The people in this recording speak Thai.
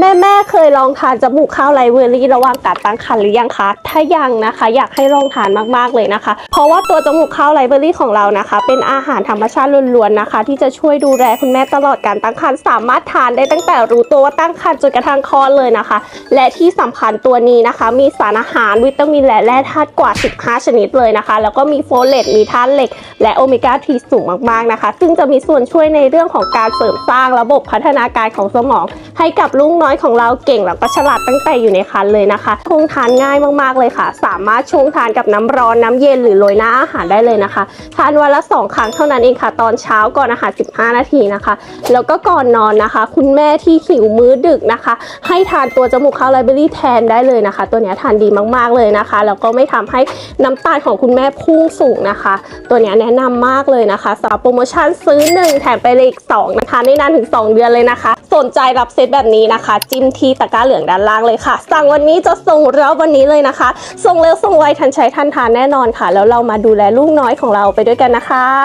แม่แม่เคยลองทานจมูกข้าวไรเวอรี่ระหว่างการตั้งครรภ์หรือยังคะ ถ้ายังนะคะ อยากให้ลองทานมากๆเลยนะคะ เพราะว่าตัวจมูกข้าวไรเบอรี่ของเรานะคะ เป็นอาหารธรรมชาติล้วนๆนะคะ ที่จะช่วยดูแลคุณแม่ตลอดการตั้งครรภ์สามารถทานได้ตั้งแต่รู้ตัวว่าตั้งครรภ์จนกระทั่งคลอดเลยนะคะ และที่สำคัญตัวนี้นะคะ มีสารอาหารวิตามินและแร่ธาตุกว่า 15 ชนิดเลยนะคะ แล้วก็มีโฟเลตมีธาตุเหล็ก และโอเมก้า3สูงมากๆนะคะ ซึ่งจะมีส่วนช่วยในเรื่องของการเสริมสร้างระบบพัฒนาการของสมอง ให้กับลูกน้อยของเราเก่งแล้วก็ฉลาดตั้งแต่อยู่ในครรภ์เลยนะคะชงทานง่ายมากๆเลยค่ะ สามารถชงทานกับน้ำร้อนน้ำเย็นหรือโรยหน้าอาหารได้เลยนะคะ ทานวันละ 2 ครั้งเท่านั้นเองค่ะ ตอนเช้าก่อนอาหาร 15 นาทีนะคะ แล้วก็ก่อนนอนนะคะ คุณแม่ที่หิวมื้อดึกนะคะ ให้ทานตัวจมูกข้าวไลเบอรี่แทนได้เลยนะคะ ตัวนี้ทานดีมากๆเลยนะคะแล้วก็ไม่ทำให้น้ำตาลของคุณแม่พุ่งสูงนะคะ ตัวนี้แนะนำมากเลยนะคะสำหรับโปรโมชั่นซื้อ 1 แถมไปเลยอีก2นะคะได้นานถึง 2 เดือนเลยนะคะ สนใจรับเซตแบบนี้นะคะจิ้มที่ตะกร้าเหลืองด้านล่างเลยค่ะ สั่งวันนี้จะส่งรอบวันนี้เลยนะคะ ส่งเร็วส่งไวทันใช้ทันทานแน่นอนค่ะ แล้วเรามาดูแลลูกน้อยของเราไปด้วยกันนะคะ